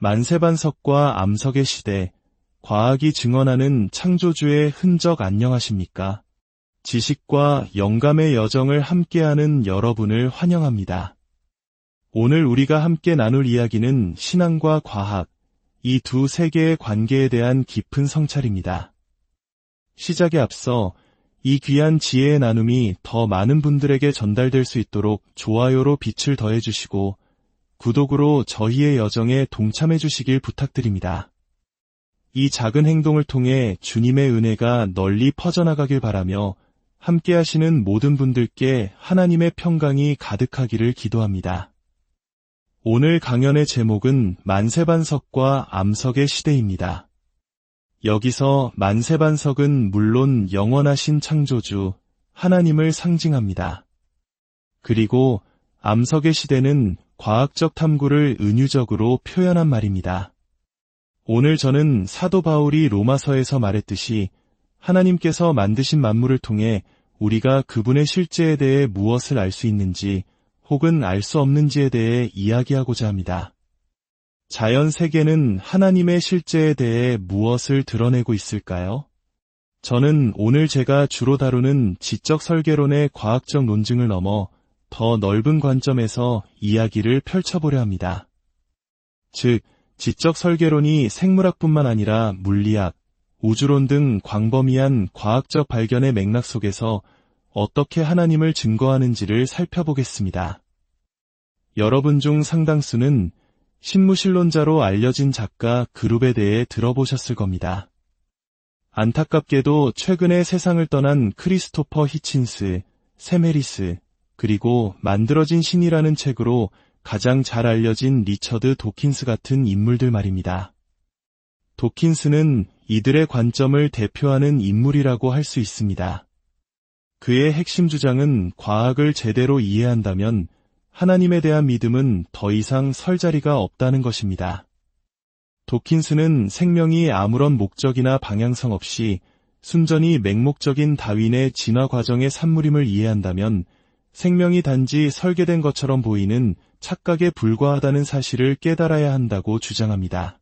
만세반석과 암석의 시대, 과학이 증언하는 창조주의 흔적 안녕하십니까? 지식과 영감의 여정을 함께하는 여러분을 환영합니다. 오늘 우리가 함께 나눌 이야기는 신앙과 과학, 이 두 세계의 관계에 대한 깊은 성찰입니다. 시작에 앞서 이 귀한 지혜의 나눔이 더 많은 분들에게 전달될 수 있도록 좋아요로 빛을 더해주시고 구독으로 저희의 여정에 동참해 주시길 부탁드립니다. 이 작은 행동을 통해 주님의 은혜가 널리 퍼져나가길 바라며 함께 하시는 모든 분들께 하나님의 평강이 가득하기를 기도합니다. 오늘 강연의 제목은 만세반석과 암석의 시대입니다. 여기서 만세반석은 물론 영원하신 창조주 하나님을 상징합니다. 그리고 암석의 시대는 과학적 탐구를 은유적으로 표현한 말입니다. 오늘 저는 사도 바울이 로마서에서 말했듯이 하나님께서 만드신 만물을 통해 우리가 그분의 실제에 대해 무엇을 알 수 있는지 혹은 알 수 없는지에 대해 이야기하고자 합니다. 자연 세계는 하나님의 실제에 대해 무엇을 드러내고 있을까요? 저는 오늘 제가 주로 다루는 지적 설계론의 과학적 논증을 넘어 더 넓은 관점에서 이야기를 펼쳐보려 합니다. 즉, 지적 설계론이 생물학뿐만 아니라 물리학, 우주론 등 광범위한 과학적 발견의 맥락 속에서 어떻게 하나님을 증거하는지를 살펴보겠습니다. 여러분 중 상당수는 신무신론자로 알려진 작가 그룹에 대해 들어보셨을 겁니다. 안타깝게도 최근에 세상을 떠난 크리스토퍼 히친스, 세메리스, 그리고 만들어진 신이라는 책으로 가장 잘 알려진 리처드 도킨스 같은 인물들 말입니다. 도킨스는 이들의 관점을 대표하는 인물이라고 할 수 있습니다. 그의 핵심 주장은 과학을 제대로 이해한다면 하나님에 대한 믿음은 더 이상 설 자리가 없다는 것입니다. 도킨스는 생명이 아무런 목적이나 방향성 없이 순전히 맹목적인 다윈의 진화 과정의 산물임을 이해한다면 생명이 단지 설계된 것처럼 보이는 착각에 불과하다는 사실을 깨달아야 한다고 주장합니다.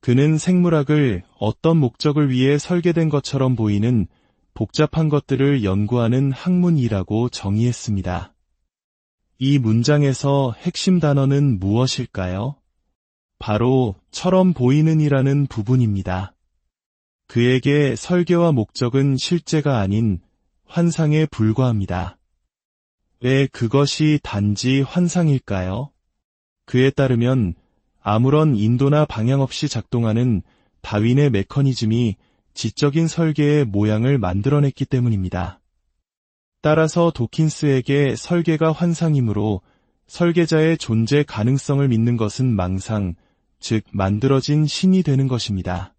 그는 생물학을 어떤 목적을 위해 설계된 것처럼 보이는 복잡한 것들을 연구하는 학문이라고 정의했습니다. 이 문장에서 핵심 단어는 무엇일까요? 바로 처럼 보이는 이라는 부분입니다. 그에게 설계와 목적은 실제가 아닌 환상에 불과합니다. 왜 그것이 단지 환상일까요? 그에 따르면 아무런 인도나 방향 없이 작동하는 다윈의 메커니즘이 지적인 설계의 모양을 만들어냈기 때문입니다. 따라서 도킨스에게 설계가 환상이므로 설계자의 존재 가능성을 믿는 것은 망상, 즉 만들어진 신이 되는 것입니다.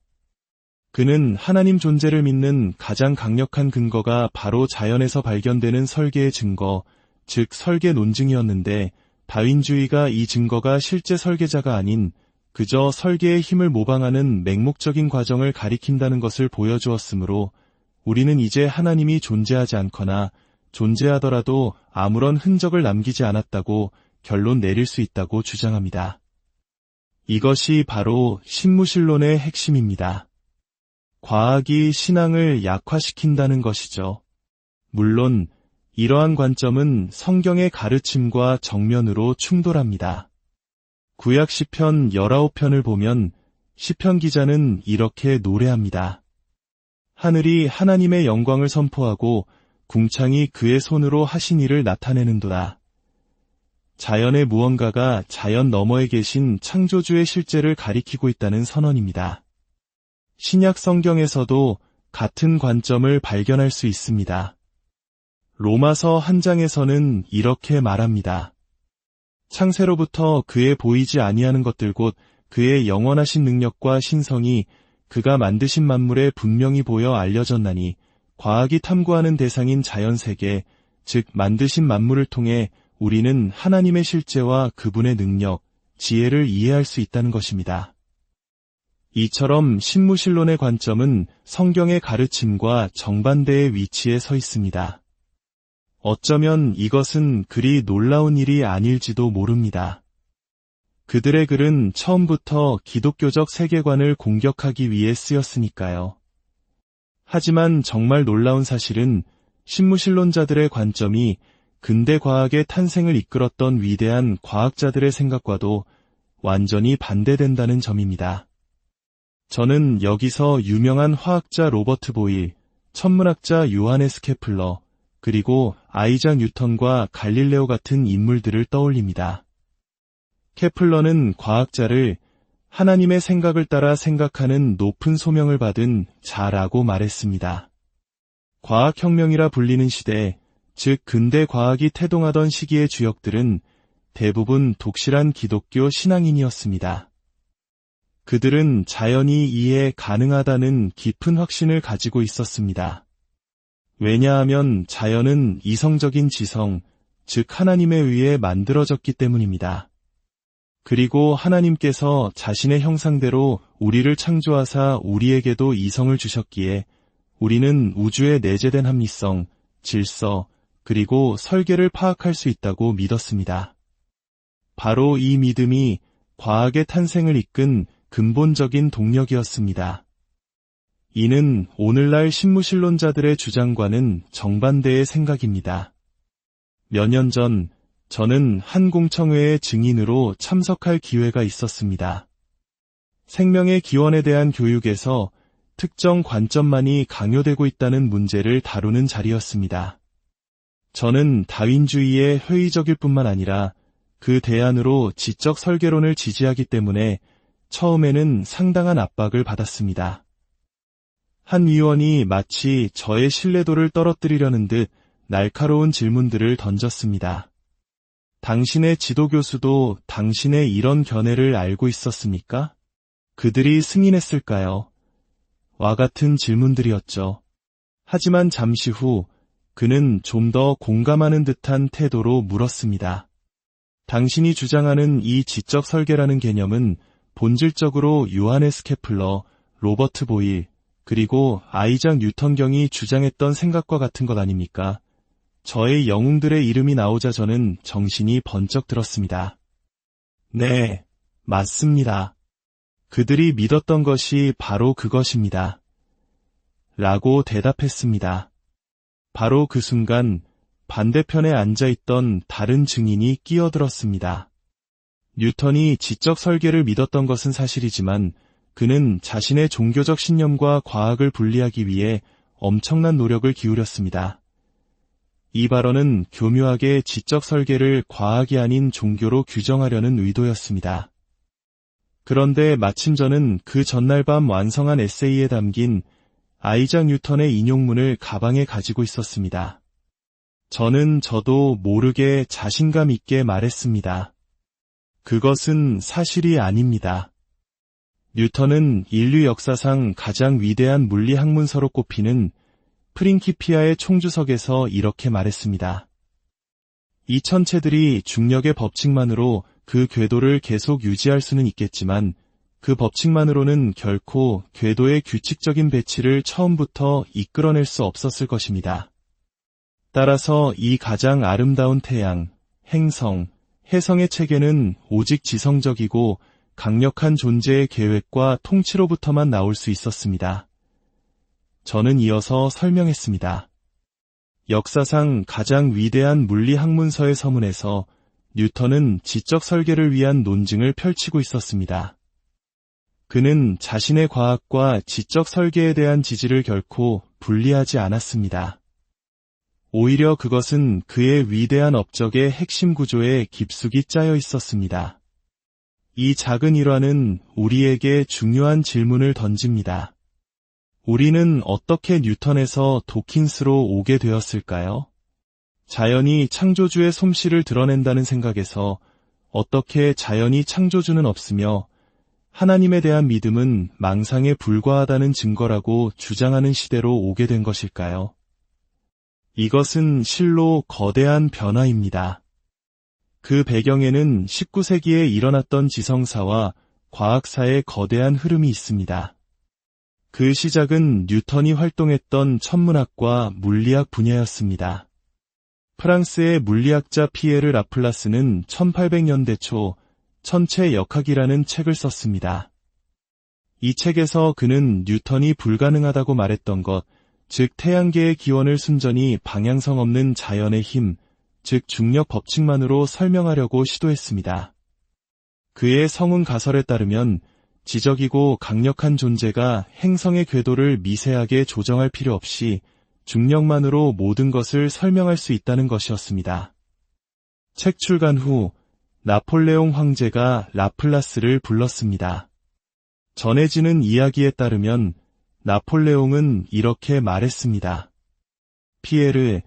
그는 하나님 존재를 믿는 가장 강력한 근거가 바로 자연에서 발견되는 설계의 증거, 즉 설계 논증이었는데 다윈주의가 이 증거가 실제 설계자가 아닌 그저 설계의 힘을 모방하는 맹목적인 과정을 가리킨다는 것을 보여주었으므로 우리는 이제 하나님이 존재하지 않거나 존재하더라도 아무런 흔적을 남기지 않았다고 결론 내릴 수 있다고 주장합니다. 이것이 바로 신무신론의 핵심입니다. 과학이 신앙을 약화시킨다는 것이죠. 물론 이러한 관점은 성경의 가르침과 정면으로 충돌합니다. 구약 시편 19편을 보면 시편 기자는 이렇게 노래합니다. 하늘이 하나님의 영광을 선포하고 궁창이 그의 손으로 하신 일을 나타내는도다. 자연의 무언가가 자연 너머에 계신 창조주의 실제를 가리키고 있다는 선언입니다. 신약 성경에서도 같은 관점을 발견할 수 있습니다. 로마서 한 장에서는 이렇게 말합니다. 창세로부터 그의 보이지 아니하는 것들 곧 그의 영원하신 능력과 신성이 그가 만드신 만물에 분명히 보여 알려졌나니 과학이 탐구하는 대상인 자연 세계, 즉 만드신 만물을 통해 우리는 하나님의 실제와 그분의 능력, 지혜를 이해할 수 있다는 것입니다. 이처럼 신무신론의 관점은 성경의 가르침과 정반대의 위치에 서 있습니다. 어쩌면 이것은 그리 놀라운 일이 아닐지도 모릅니다. 그들의 글은 처음부터 기독교적 세계관을 공격하기 위해 쓰였으니까요. 하지만 정말 놀라운 사실은 신무신론자들의 관점이 근대 과학의 탄생을 이끌었던 위대한 과학자들의 생각과도 완전히 반대된다는 점입니다. 저는 여기서 유명한 화학자 로버트 보일, 천문학자 요하네스 케플러, 그리고 아이작 뉴턴과 갈릴레오 같은 인물들을 떠올립니다. 케플러는 과학자를 하나님의 생각을 따라 생각하는 높은 소명을 받은 자라고 말했습니다. 과학혁명이라 불리는 시대, 즉 근대 과학이 태동하던 시기의 주역들은 대부분 독실한 기독교 신앙인이었습니다. 그들은 자연이 이해 가능하다는 깊은 확신을 가지고 있었습니다. 왜냐하면 자연은 이성적인 지성, 즉 하나님에 의해 만들어졌기 때문입니다. 그리고 하나님께서 자신의 형상대로 우리를 창조하사 우리에게도 이성을 주셨기에 우리는 우주의 내재된 합리성, 질서, 그리고 설계를 파악할 수 있다고 믿었습니다. 바로 이 믿음이 과학의 탄생을 이끈 근본적인 동력이었습니다. 이는 오늘날 신무신론자들의 주장과는 정반대의 생각입니다. 몇 년 전 저는 한 공청회의 증인으로 참석할 기회가 있었습니다. 생명의 기원에 대한 교육에서 특정 관점만이 강요되고 있다는 문제를 다루는 자리였습니다. 저는 다윈주의에 회의적일 뿐만 아니라 그 대안으로 지적 설계론을 지지하기 때문에 처음에는 상당한 압박을 받았습니다. 한 위원이 마치 저의 신뢰도를 떨어뜨리려는 듯 날카로운 질문들을 던졌습니다. 당신의 지도교수도 당신의 이런 견해를 알고 있었습니까? 그들이 승인했을까요? 와 같은 질문들이었죠. 하지만 잠시 후 그는 좀 더 공감하는 듯한 태도로 물었습니다. 당신이 주장하는 이 지적 설계라는 개념은 본질적으로 요하네스 케플러, 로버트 보일, 그리고 아이작 뉴턴경이 주장했던 생각과 같은 것 아닙니까? 저의 영웅들의 이름이 나오자 저는 정신이 번쩍 들었습니다. 네, 맞습니다. 그들이 믿었던 것이 바로 그것입니다. 라고 대답했습니다. 바로 그 순간 반대편에 앉아있던 다른 증인이 끼어들었습니다. 뉴턴이 지적 설계를 믿었던 것은 사실이지만 그는 자신의 종교적 신념과 과학을 분리하기 위해 엄청난 노력을 기울였습니다. 이 발언은 교묘하게 지적 설계를 과학이 아닌 종교로 규정하려는 의도였습니다. 그런데 마침 저는 그 전날 밤 완성한 에세이에 담긴 아이작 뉴턴의 인용문을 가방에 가지고 있었습니다. 저는 저도 모르게 자신감 있게 말했습니다. 그것은 사실이 아닙니다. 뉴턴은 인류 역사상 가장 위대한 물리 학문서로 꼽히는 프린키피아의 총주석에서 이렇게 말했습니다. 이 천체들이 중력의 법칙만으로 그 궤도를 계속 유지할 수는 있겠지만 그 법칙만으로는 결코 궤도의 규칙적인 배치를 처음부터 이끌어낼 수 없었을 것입니다. 따라서 이 가장 아름다운 태양, 행성, 해성의 체계는 오직 지성적이고 강력한 존재의 계획과 통치로부터만 나올 수 있었습니다. 저는 이어서 설명했습니다. 역사상 가장 위대한 물리 학문서의 서문에서 뉴턴은 지적 설계를 위한 논증을 펼치고 있었습니다. 그는 자신의 과학과 지적 설계에 대한 지지를 결코 분리하지 않았습니다. 오히려 그것은 그의 위대한 업적의 핵심 구조에 깊숙이 짜여 있었습니다. 이 작은 일화는 우리에게 중요한 질문을 던집니다. 우리는 어떻게 뉴턴에서 도킨스로 오게 되었을까요? 자연이 창조주의 솜씨를 드러낸다는 생각에서 어떻게 자연이 창조주는 없으며 하나님에 대한 믿음은 망상에 불과하다는 증거라고 주장하는 시대로 오게 된 것일까요? 이것은 실로 거대한 변화입니다. 그 배경에는 19세기에 일어났던 지성사와 과학사의 거대한 흐름이 있습니다. 그 시작은 뉴턴이 활동했던 천문학과 물리학 분야였습니다. 프랑스의 물리학자 피에르 라플라스는 1800년대 초 천체 역학이라는 책을 썼습니다. 이 책에서 그는 뉴턴이 불가능하다고 말했던 것, 즉 태양계의 기원을 순전히 방향성 없는 자연의 힘, 즉 중력 법칙만으로 설명하려고 시도했습니다. 그의 성운 가설에 따르면 지적이고 강력한 존재가 행성의 궤도를 미세하게 조정할 필요 없이 중력만으로 모든 것을 설명할 수 있다는 것이었습니다. 책 출간 후 나폴레옹 황제가 라플라스를 불렀습니다. 전해지는 이야기에 따르면 나폴레옹은 이렇게 말했습니다. 피에르,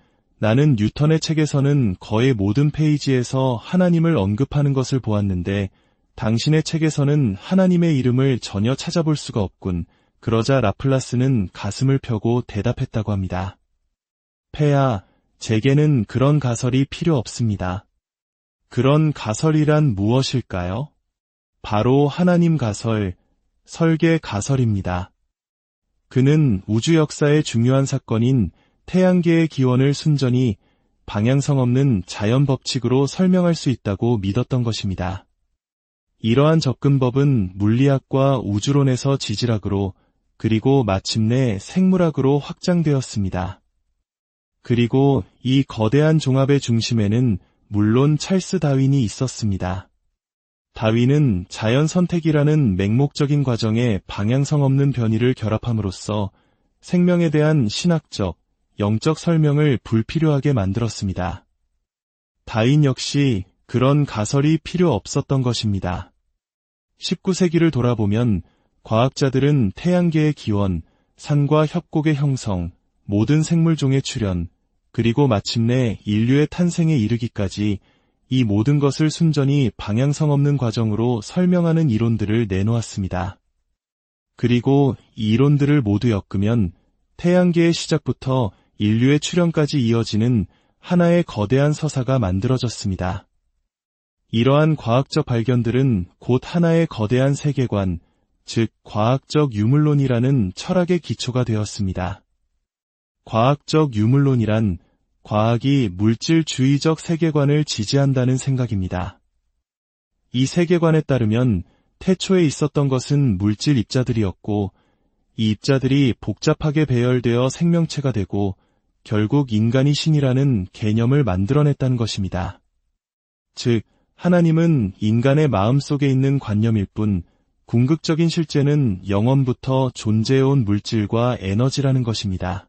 나는 뉴턴의 책에서는 거의 모든 페이지에서 하나님을 언급하는 것을 보았는데 당신의 책에서는 하나님의 이름을 전혀 찾아볼 수가 없군. 그러자 라플라스는 가슴을 펴고 대답했다고 합니다. 폐야, 제게는 그런 가설이 필요 없습니다. 그런 가설이란 무엇일까요? 바로 하나님 가설, 설계 가설입니다. 그는 우주 역사의 중요한 사건인 태양계의 기원을 순전히 방향성 없는 자연 법칙으로 설명할 수 있다고 믿었던 것입니다. 이러한 접근법은 물리학과 우주론에서 지질학으로 그리고 마침내 생물학으로 확장되었습니다. 그리고 이 거대한 종합의 중심에는 물론 찰스 다윈이 있었습니다. 다윈은 자연 선택이라는 맹목적인 과정에 방향성 없는 변이를 결합함으로써 생명에 대한 신학적, 영적 설명을 불필요하게 만들었습니다. 다윈 역시 그런 가설이 필요 없었던 것입니다. 19세기를 돌아보면 과학자들은 태양계의 기원, 산과 협곡의 형성, 모든 생물종의 출현, 그리고 마침내 인류의 탄생에 이르기까지 이 모든 것을 순전히 방향성 없는 과정으로 설명하는 이론들을 내놓았습니다. 그리고 이 이론들을 모두 엮으면 태양계의 시작부터 인류의 출현까지 이어지는 하나의 거대한 서사가 만들어졌습니다. 이러한 과학적 발견들은 곧 하나의 거대한 세계관, 즉 과학적 유물론이라는 철학의 기초가 되었습니다. 과학적 유물론이란 과학이 물질주의적 세계관을 지지한다는 생각입니다. 이 세계관에 따르면 태초에 있었던 것은 물질 입자들이었고 이 입자들이 복잡하게 배열되어 생명체가 되고 결국 인간이 신이라는 개념을 만들어냈다는 것입니다. 즉, 하나님은 인간의 마음 속에 있는 관념일 뿐 궁극적인 실제는 영원부터 존재해온 물질과 에너지라는 것입니다.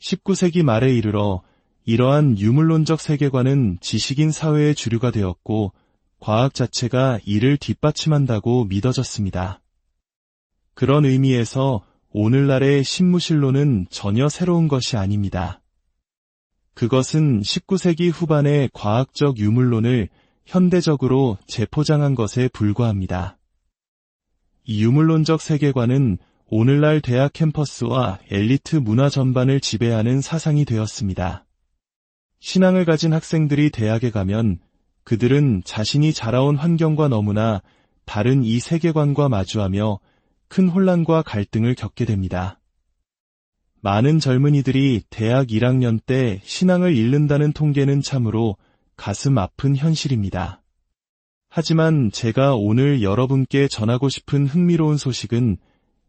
19세기 말에 이르러 이러한 유물론적 세계관은 지식인 사회의 주류가 되었고 과학 자체가 이를 뒷받침한다고 믿어졌습니다. 그런 의미에서 오늘날의 신무실론은 전혀 새로운 것이 아닙니다. 그것은 19세기 후반의 과학적 유물론을 현대적으로 재포장한 것에 불과합니다. 이 유물론적 세계관은 오늘날 대학 캠퍼스와 엘리트 문화 전반을 지배하는 사상이 되었습니다. 신앙을 가진 학생들이 대학에 가면 그들은 자신이 자라온 환경과 너무나 다른 이 세계관과 마주하며 큰 혼란과 갈등을 겪게 됩니다. 많은 젊은이들이 대학 1학년 때 신앙을 잃는다는 통계는 참으로 가슴 아픈 현실입니다. 하지만 제가 오늘 여러분께 전하고 싶은 흥미로운 소식은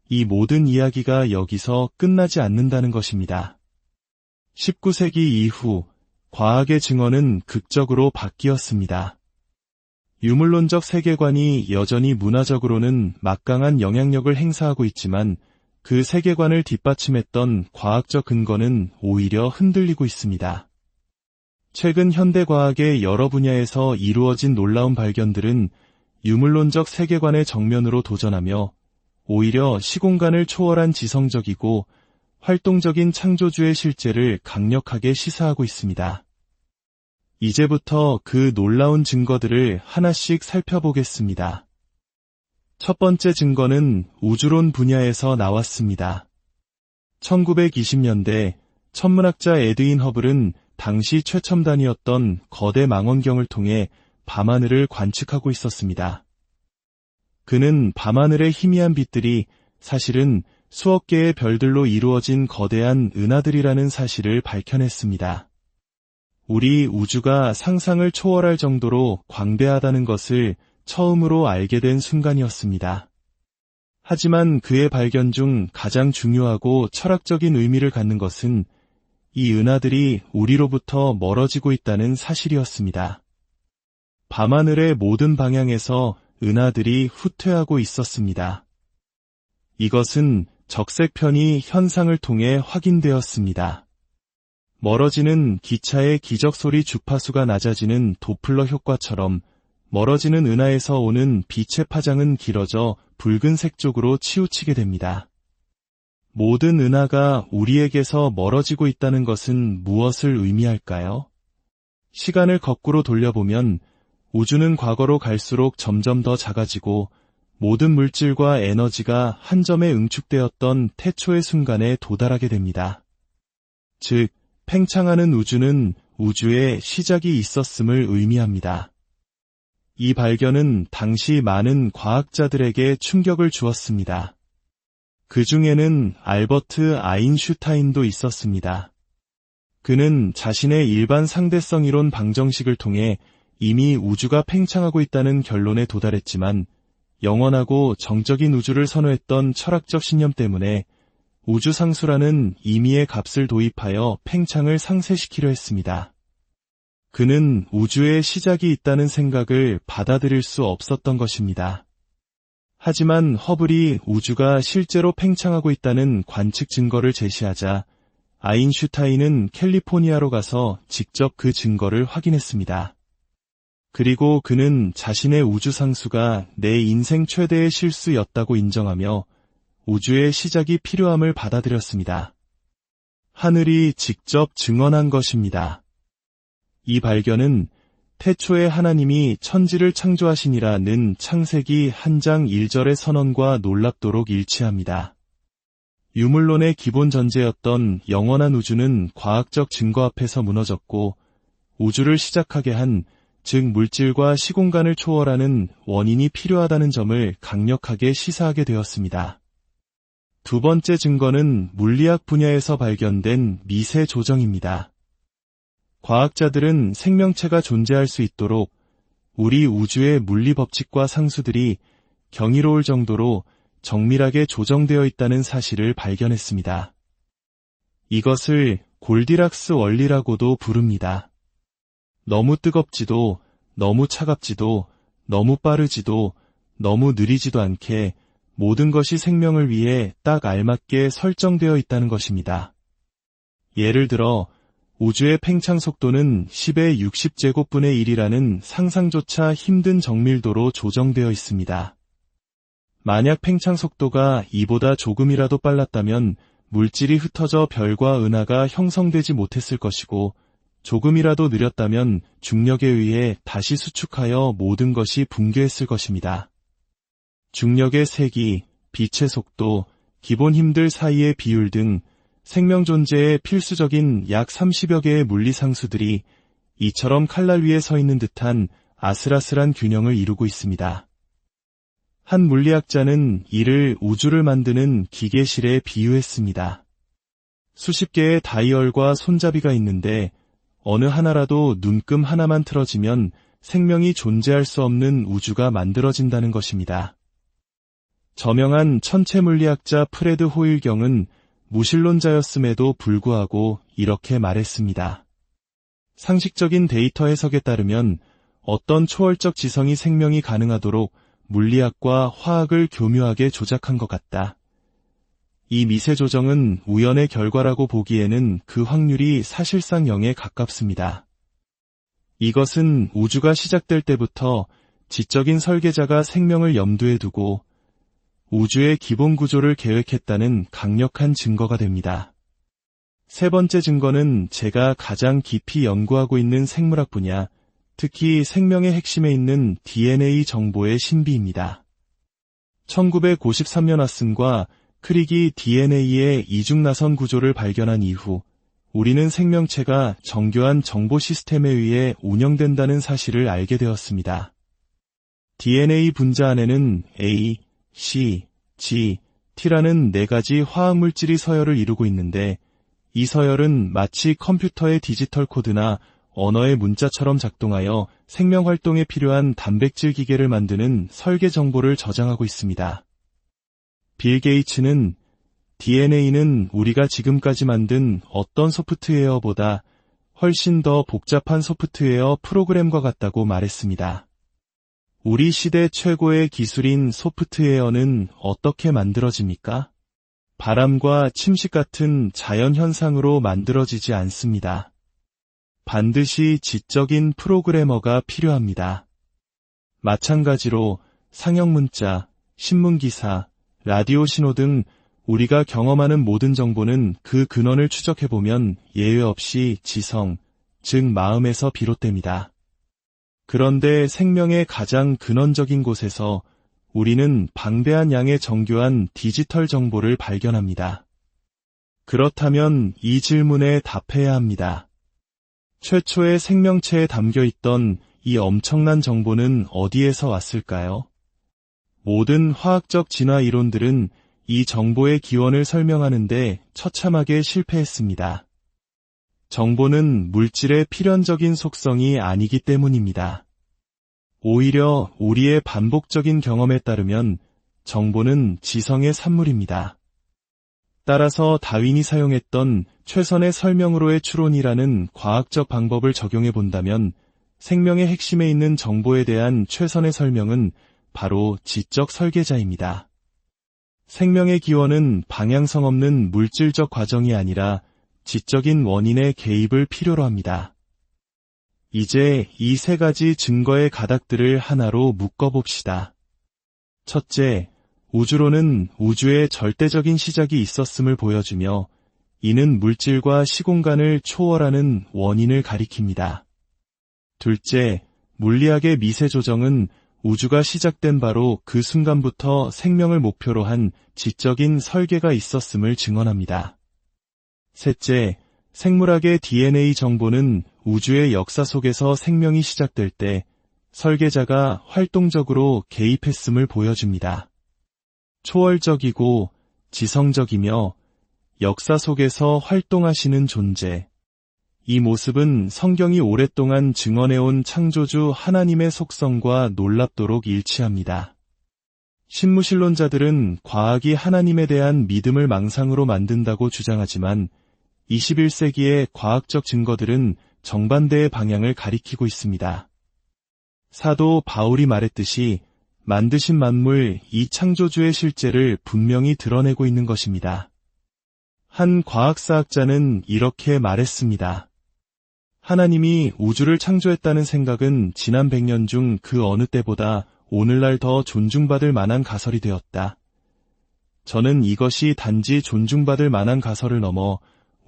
이 모든 이야기가 여기서 끝나지 않는다는 것입니다. 19세기 이후 과학의 증언은 극적으로 바뀌었습니다. 유물론적 세계관이 여전히 문화적으로는 막강한 영향력을 행사하고 있지만 그 세계관을 뒷받침했던 과학적 근거는 오히려 흔들리고 있습니다. 최근 현대과학의 여러 분야에서 이루어진 놀라운 발견들은 유물론적 세계관의 정면으로 도전하며 오히려 시공간을 초월한 지성적이고 활동적인 창조주의 실제를 강력하게 시사하고 있습니다. 이제부터 그 놀라운 증거들을 하나씩 살펴보겠습니다. 첫 번째 증거는 우주론 분야에서 나왔습니다. 1920년대 천문학자 에드인 허블은 당시 최첨단이었던 거대 망원경을 통해 밤하늘을 관측하고 있었습니다. 그는 밤하늘의 희미한 빛들이 사실은 수억 개의 별들로 이루어진 거대한 은하들이라는 사실을 밝혀냈습니다. 우리 우주가 상상을 초월할 정도로 광대하다는 것을 처음으로 알게 된 순간이었습니다. 하지만 그의 발견 중 가장 중요하고 철학적인 의미를 갖는 것은 이 은하들이 우리로부터 멀어지고 있다는 사실이었습니다. 밤하늘의 모든 방향에서 은하들이 후퇴하고 있었습니다. 이것은 적색편이 현상을 통해 확인되었습니다. 멀어지는 기차의 기적소리 주파수가 낮아지는 도플러 효과처럼 멀어지는 은하에서 오는 빛의 파장은 길어져 붉은색 쪽으로 치우치게 됩니다. 모든 은하가 우리에게서 멀어지고 있다는 것은 무엇을 의미할까요? 시간을 거꾸로 돌려보면 우주는 과거로 갈수록 점점 더 작아지고 모든 물질과 에너지가 한 점에 응축되었던 태초의 순간에 도달하게 됩니다. 즉, 팽창하는 우주는 우주의 시작이 있었음을 의미합니다. 이 발견은 당시 많은 과학자들에게 충격을 주었습니다. 그 중에는 알버트 아인슈타인도 있었습니다. 그는 자신의 일반 상대성 이론 방정식을 통해 이미 우주가 팽창하고 있다는 결론에 도달했지만 영원하고 정적인 우주를 선호했던 철학적 신념 때문에 우주상수라는 임의의 값을 도입하여 팽창을 상쇄시키려 했습니다. 그는 우주의 시작이 있다는 생각을 받아들일 수 없었던 것입니다. 하지만 허블이 우주가 실제로 팽창하고 있다는 관측 증거를 제시하자 아인슈타인은 캘리포니아로 가서 직접 그 증거를 확인했습니다. 그리고 그는 자신의 우주상수가 내 인생 최대의 실수였다고 인정하며 우주의 시작이 필요함을 받아들였습니다. 하늘이 직접 증언한 것입니다. 이 발견은 태초에 하나님이 천지를 창조하시니라는 창세기 한 장 1절의 선언과 놀랍도록 일치합니다. 유물론의 기본 전제였던 영원한 우주는 과학적 증거 앞에서 무너졌고 우주를 시작하게 한 즉 물질과 시공간을 초월하는 원인이 필요하다는 점을 강력하게 시사하게 되었습니다. 두 번째 증거는 물리학 분야에서 발견된 미세 조정입니다. 과학자들은 생명체가 존재할 수 있도록 우리 우주의 물리 법칙과 상수들이 경이로울 정도로 정밀하게 조정되어 있다는 사실을 발견했습니다. 이것을 골디락스 원리라고도 부릅니다. 너무 뜨겁지도, 너무 차갑지도, 너무 빠르지도, 너무 느리지도 않게 모든 것이 생명을 위해 딱 알맞게 설정되어 있다는 것입니다. 예를 들어 우주의 팽창 속도는 10의 60제곱분의 1이라는 상상조차 힘든 정밀도로 조정되어 있습니다. 만약 팽창 속도가 이보다 조금이라도 빨랐다면 물질이 흩어져 별과 은하가 형성되지 못했을 것이고 조금이라도 느렸다면 중력에 의해 다시 수축하여 모든 것이 붕괴했을 것입니다. 중력의 세기, 빛의 속도, 기본 힘들 사이의 비율 등 생명 존재에 필수적인 약 30여 개의 물리 상수들이 이처럼 칼날 위에 서 있는 듯한 아슬아슬한 균형을 이루고 있습니다. 한 물리학자는 이를 우주를 만드는 기계실에 비유했습니다. 수십 개의 다이얼과 손잡이가 있는데 어느 하나라도 눈금 하나만 틀어지면 생명이 존재할 수 없는 우주가 만들어진다는 것입니다. 저명한 천체 물리학자 프레드 호일경은 무신론자였음에도 불구하고 이렇게 말했습니다. 상식적인 데이터 해석에 따르면 어떤 초월적 지성이 생명이 가능하도록 물리학과 화학을 교묘하게 조작한 것 같다. 이 미세 조정은 우연의 결과라고 보기에는 그 확률이 사실상 0에 가깝습니다. 이것은 우주가 시작될 때부터 지적인 설계자가 생명을 염두에 두고 우주의 기본 구조를 계획했다는 강력한 증거가 됩니다. 세 번째 증거는 제가 가장 깊이 연구하고 있는 생물학 분야, 특히 생명의 핵심에 있는 DNA 정보의 신비입니다. 1953년 왓슨과 크릭이 DNA의 이중나선 구조를 발견한 이후 우리는 생명체가 정교한 정보 시스템에 의해 운영된다는 사실을 알게 되었습니다. DNA 분자 안에는 A, C, G, T라는 네 가지 화학물질이 서열을 이루고 있는데 이 서열은 마치 컴퓨터의 디지털 코드나 언어의 문자처럼 작동하여 생명 활동에 필요한 단백질 기계를 만드는 설계 정보를 저장하고 있습니다. 빌 게이츠는 DNA는 우리가 지금까지 만든 어떤 소프트웨어보다 훨씬 더 복잡한 소프트웨어 프로그램과 같다고 말했습니다. 우리 시대 최고의 기술인 소프트웨어는 어떻게 만들어집니까? 바람과 침식 같은 자연 현상으로 만들어지지 않습니다. 반드시 지적인 프로그래머가 필요합니다. 마찬가지로 상형 문자, 신문 기사, 라디오 신호 등 우리가 경험하는 모든 정보는 그 근원을 추적해보면 예외 없이 지성, 즉 마음에서 비롯됩니다. 그런데 생명의 가장 근원적인 곳에서 우리는 방대한 양의 정교한 디지털 정보를 발견합니다. 그렇다면 이 질문에 답해야 합니다. 최초의 생명체에 담겨 있던 이 엄청난 정보는 어디에서 왔을까요? 모든 화학적 진화 이론들은 이 정보의 기원을 설명하는데 처참하게 실패했습니다. 정보는 물질의 필연적인 속성이 아니기 때문입니다. 오히려 우리의 반복적인 경험에 따르면 정보는 지성의 산물입니다. 따라서 다윈이 사용했던 최선의 설명으로의 추론이라는 과학적 방법을 적용해 본다면 생명의 핵심에 있는 정보에 대한 최선의 설명은 바로 지적 설계자입니다. 생명의 기원은 방향성 없는 물질적 과정이 아니라 지적인 원인의 개입을 필요로 합니다. 이제 이 세 가지 증거의 가닥들을 하나로 묶어봅시다. 첫째, 우주로는 우주의 절대적인 시작이 있었음을 보여주며 이는 물질과 시공간을 초월하는 원인을 가리킵니다. 둘째, 물리학의 미세 조정은 우주가 시작된 바로 그 순간부터 생명을 목표로 한 지적인 설계가 있었음을 증언합니다. 셋째, 생물학의 DNA 정보는 우주의 역사 속에서 생명이 시작될 때 설계자가 활동적으로 개입했음을 보여줍니다. 초월적이고 지성적이며 역사 속에서 활동하시는 존재, 이 모습은 성경이 오랫동안 증언해온 창조주 하나님의 속성과 놀랍도록 일치합니다. 신무신론자들은 과학이 하나님에 대한 믿음을 망상으로 만든다고 주장하지만 21세기의 과학적 증거들은 정반대의 방향을 가리키고 있습니다. 사도 바울이 말했듯이 만드신 만물 이 창조주의 실제를 분명히 드러내고 있는 것입니다. 한 과학사학자는 이렇게 말했습니다. 하나님이 우주를 창조했다는 생각은 지난 100년 중 그 어느 때보다 오늘날 더 존중받을 만한 가설이 되었다. 저는 이것이 단지 존중받을 만한 가설을 넘어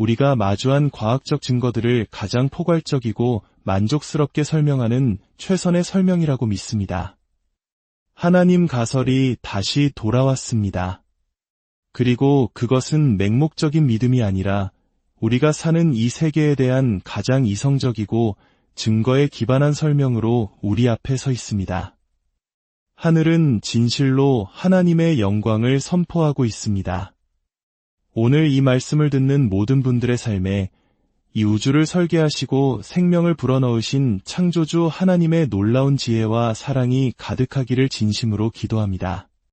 우리가 마주한 과학적 증거들을 가장 포괄적이고 만족스럽게 설명하는 최선의 설명이라고 믿습니다. 하나님 가설이 다시 돌아왔습니다. 그리고 그것은 맹목적인 믿음이 아니라 우리가 사는 이 세계에 대한 가장 이성적이고 증거에 기반한 설명으로 우리 앞에 서 있습니다. 하늘은 진실로 하나님의 영광을 선포하고 있습니다. 오늘 이 말씀을 듣는 모든 분들의 삶에 이 우주를 설계하시고 생명을 불어넣으신 창조주 하나님의 놀라운 지혜와 사랑이 가득하기를 진심으로 기도합니다.